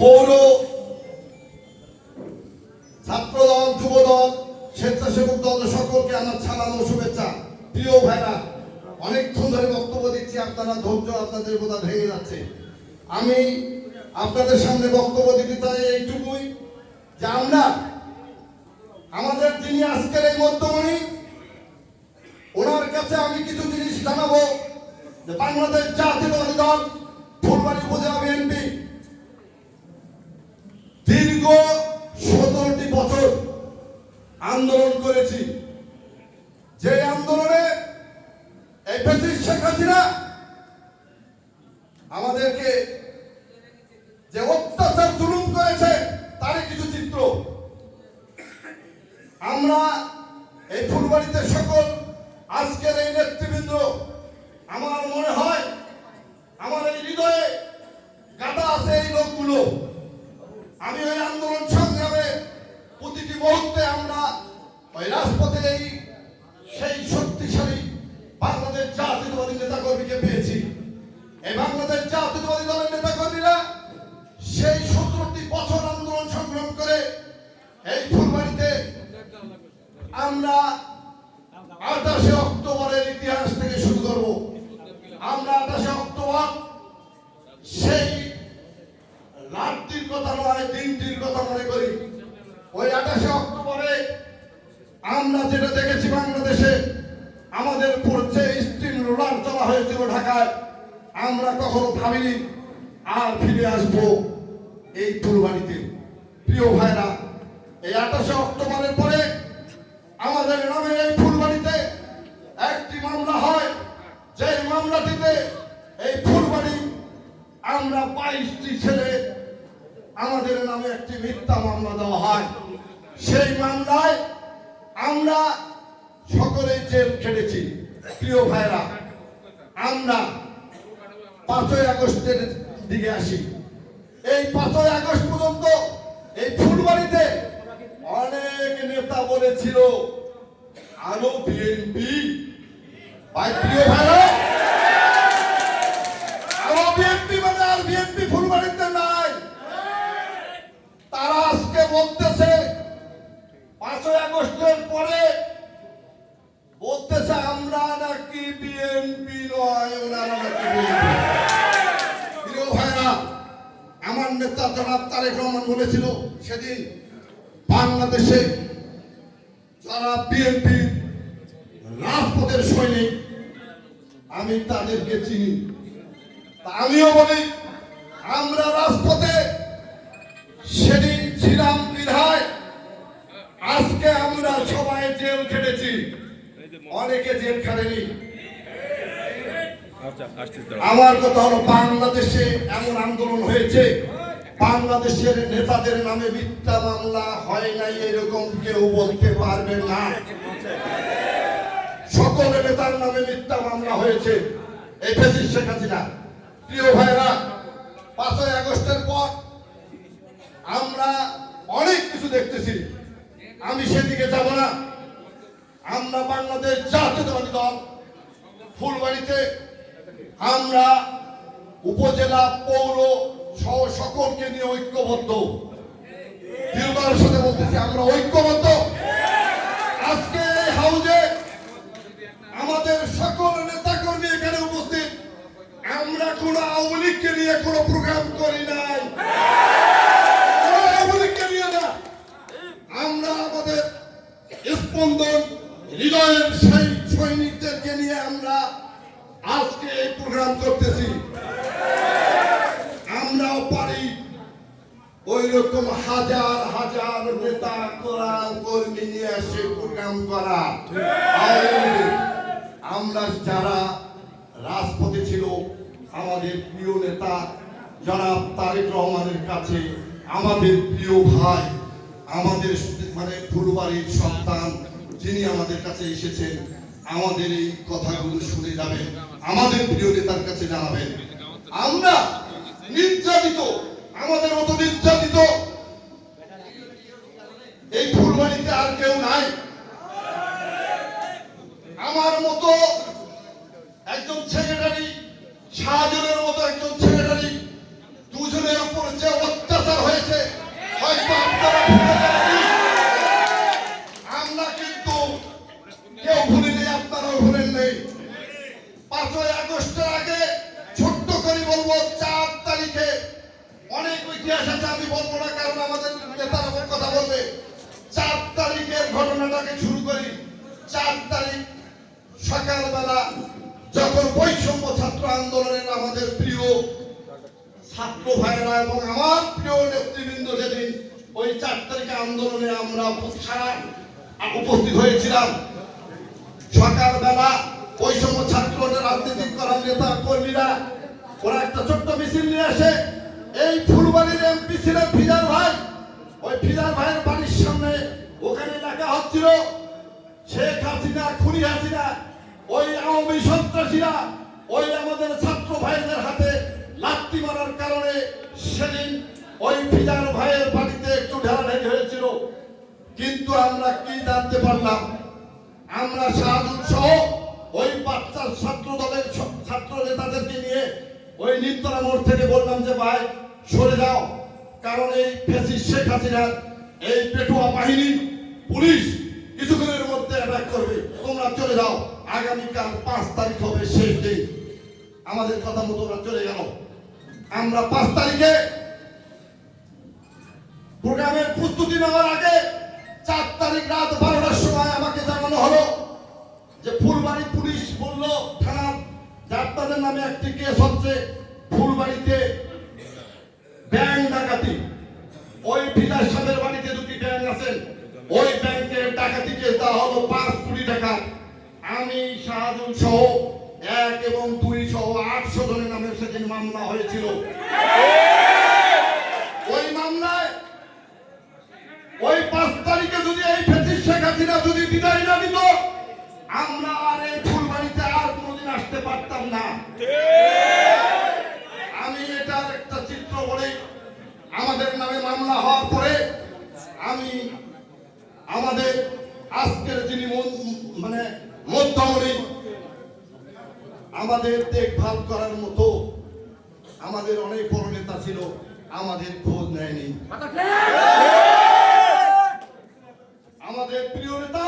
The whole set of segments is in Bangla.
পৌর ছাত্রদল, যুবদল, স্বেচ্ছাসেবক দল, সকলকে আমার ছাড়ানো শুভেচ্ছা। প্রিয় ভাইরা, অনেকক্ষণ ধরে বক্তব্য দিচ্ছি, আপনারা ধৈর্য আপনাদের বোধা ভেঙে যাচ্ছে। আমি আপনাদের সামনে বক্তব্য দিতে চাই এইটুকুই, যে আমরা, আমাদের যিনি আজকের এই মধ্যমণি, ওনার কাছে আমি কিছু জিনিস জানাব, যে বাংলাদেশ জাতীয়তাবাদী দল, ফুলবাড়ি উপজেলা বিএনপি দীর্ঘ সতেরোটি বছর আন্দোলন করেছি যে আন্দোলনে এই ব্রিটিশ শেখ হাসিনা এই ফুলবাড়িতে আমরা আঠাশে অক্টোবরের ইতিহাস থেকে শুরু করব। আমরা আঠাশে অক্টোবর, সেই রাতটির কথা নয়, দিনটির কথা মনে করি। ওই আঠাশে অক্টোবরে আমরা যেটা দেখেছি বাংলাদেশে, আমাদের যে স্টিম রোলার চলা হয়েছিল ঢাকায়। আমরা কখনো ভাবিনি আর ফিরে আসব এই ফুলবাড়িতে। প্রিয় ভাইরা এই আঠাশে অক্টোবরের পরে আমাদের নামে এই ফুলবাড়িতে একটি মামলা হয়। যে মামলাটিতে এই ফুলবাড়ি আমরা বাইশটি ছেলে আমাদের নামে একটি মিথ্যা মামলা দেওয়া হয়। সেই মামলায় আমরা সকলে জেল খেটেছি, প্রিয় ভাইরা আমরা পাঁচই আগস্টের দিকে আসি। এই পাঁচই আগস্ট পর্যন্ত এই ফুলবাড়িতে নেতা বলেছিল আরও বিএনপি প্রিয় বিএনপি মানে আর বিএনপি ফুলবাড়িতে নাই। তারা আজকে বলতেছে, পাঁচই আগস্টের পরে বলতেছে, আমরা নাকি বিএনপি নয় প্রিয় ভাইরা, আমার নেতা জনাব তারেক রহমান বলেছিল সেদিন, বাংলাদেশে বিএনপি রাজপথের সৈনিক আমি তাদেরকে চিনি। আমিও বলি আমরা রাজপথে সেদিন ছিলাম বিধায় আজকে আমরা সবাই জেল খেটেছি। অনেকে জেল খাটেনি। আচ্ছা আমার কথা হলো বাংলাদেশে এমন আন্দোলন হয়েছে বাংলাদেশের নেতাদের নামে মিথ্যা মামলা হয় নাই, এরকম কেউ বলতে পারবে না। সকল নেতার নামে মিথ্যা মামলা হয়েছে। এই শেখ হাসিনা। প্রিয় ভাইরা, পাঁচই আগস্টের পর আমরা অনেক কিছু দেখতেছি। আমি সেদিকে যাব না। আমরা বাংলাদেশ জাতীয়তাবাদী দল, ফুলবাড়িতে আমরা উপজেলা পৌর সহ সকলকে নিয়ে ঐক্যবদ্ধ। দীর্ঘার সাথে বলতেছি, আমরা ঐক্যবদ্ধ। আজকে এই হাউজে আমাদের সকল নেতা কর্মী এখানে উপস্থিত। আমরা কোন আওয়ামী লীগকে নিয়ে কোন প্রোগ্রাম করি নাই। আওয়ামী লীগকে নিয়ে না। আমরা আমাদের স্পন্দন হৃদয়ের সেই সৈনিকদেরকে নিয়ে আমরা আজকে এই প্রোগ্রাম করতেছি আমরাও পারি ওই রকম হাজার হাজার নেতা করা কর্মী নিয়ে এসে প্রোগ্রাম করা। আমরা যারা রাজপথে ছিল, আমাদের প্রিয় নেতা যারা তারেক রহমানের কাছে, আমাদের প্রিয় ভাই, আমাদের মানে ফুলবাড়ির সন্তান, যিনি আমাদের কাছে এসেছেন, আমাদের এই কথাগুলো শুনে যাবেন, আমাদের প্রিয় নেতার কাছে জানাবেন। আমরা নির্যাতিত আমাদের মতো নির্যাতিত ইতিহাস আমাদের নেতারা কথা বলবে। চার তারিখের ঘটনাটাকে শুরু করি। চার তারিখ সকালবেলা যখন বৈষম্য ছাত্র আন্দোলনের আমাদের প্রিয় ছাত্র ভাইরা এবং আমার প্রিয় নেতৃবৃন্দ যেদিন, ওই চার তারিখে আন্দোলনে আমরা সারা উপস্থিত হয়েছিলাম। সকালবেলা সময় ছাত্রদের রাজনীতি করার নেতা কর্মীরা, ওরা একটা ছোট্ট মিছিল নিয়ে আসে। এই ফুলবাড়ির এমপি ছিলেন ফিজার ভাই। ওই ফিজার ভাইয়ের বাড়ির সামনে ওখানে লেখা হচ্ছিল, শেখ হাসিনা, খুনি হাসিনা, ওই আওয়ামী সন্ত্রাসীরা, ওই আমাদের ছাত্র ভাইদের হাতে লাত্তি মারার কারণে সেদিন ওই ফিজার ভাইয়ের বাড়িতে একটু ঢেলাঢেলি হয়েছিল। কিন্তু আমরা কি জানতে পারলাম? আমরা শাহাদুল সহ ওই বাচ্চার ছাত্র দলের ছাত্র নেতাদেরকে নিয়ে ওই নিমতলা মোড় থেকে বললাম যে, ভাই সরে যাও। কারণ এই ফেসিস শেখ হাসিনার এই পেটুয়া বাহিনী পুলিশ কিছুক্ষণের মধ্যে অ্যাটাক করবে। তোমরা চলে যাও। আগামীকাল পাঁচ তারিখ হবে শেষ দিন। আমাদের কথা মতো ওরা চলে গেল। আমরা পাঁচ তারিখে প্রোগ্রামের প্রস্তুতি নেওয়ার আগে চার তারিখ রাত বারোটার সময় আমাকে জানানো হলো যে ফুলবাড়ি পুলিশ বলল, থানার আপনাদের নামে একটি কেস হচ্ছে। ফুলবাড়িতে ডাকাতি হলো পাঁচ কোটি টাকা। আমি, শাহাদুল সহ এক এবং দুই সহ আটশো জনের নামে সেদিন মামলা হয়েছিল। আজকের যিনি মন- মধ্যমণি, আমাদের দেখভাল করার মতো আমাদের অনেক বড় নেতা ছিল, আমাদের খোঁজ নেয়নি। আমাদের প্রিয় নেতা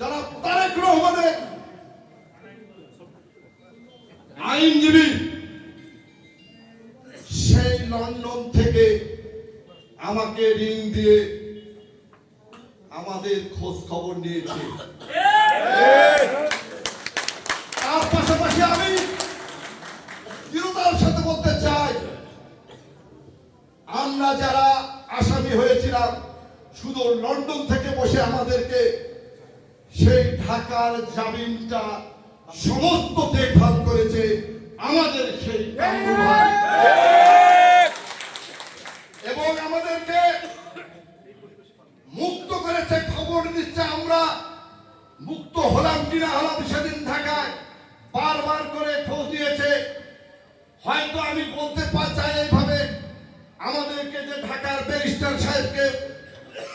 যারা তারেক রহমানের আইনজীবী, সেই লন্ডন থেকে আমাকে ঋণ দিয়ে আমাদের খোঁজ খবর নিয়েছে। তার পাশাপাশি আমি দৃঢ়তার সাথে বলতে চাই, আমরা যারা আসামি হয়েছিলাম, শুধু লন্ডন থেকে বসে আমাদেরকে সেই ঢাকার জামিনটা সমস্ত দেখভাল করেছে আমাদের সেই কামরু ভাই। এবং আমাদেরকে মুক্ত খবর দিচ্ছে আমরা। মুক্ত হলাম কিনা হলাম সেদিন ঢাকায়। বারবার করে খোঁজ দিয়েছে হয়তো আমি বলতে চাই এইভাবে। আমাদেরকে যে ঢাকার ব্যারিস্টার সাহেবকে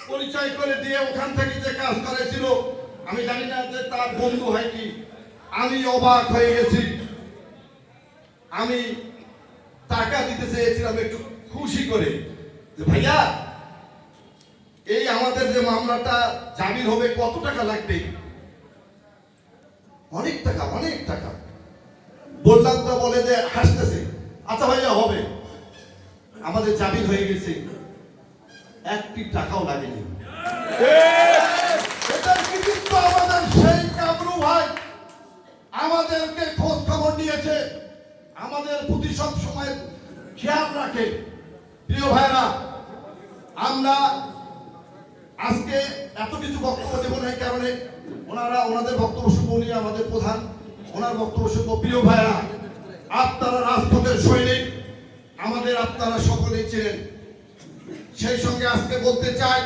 পরিচয় করে দিয়ে ওখান থেকে যে কাজ করেছিল, আমি জানি না যে তার বন্ধু হয় কি। আমি অবাক হয়ে গেছি। আমি টাকা দিতে চেয়েছিলাম একটু খুশি করে। যে ভাইয়া এই আমাদের যে মামলাটা জামিন হবে কত টাকা লাগবে? অনেক টাকা অনেক টাকা। বললাম তো, বলে যে হাসতেছে। আচ্ছা ভাইয়া, হবে। আমাদের জামিন হয়ে গেছে। একটি টাকাও লাগেনি। আমাদের ভাই। আমাদেরকে খোঁজ খবর নিয়েছে। আমাদের প্রতি সব সময় খেয়াল রাখে। প্রিয় ভাইরা, আমরা আজকে এত কিছু বক্তব্য দেব না এই কারণে ওনারা, ওনাদের বক্তব্য শুনব নিয়ে আমাদের প্রধান। ওনার বক্তব্য শুনব প্রিয় ভাইরা। আপনারা রাজপথের সৈনিক, আমাদের আপনারা সকলেই ছিলেন সেই সঙ্গে আজকে বলতে চাই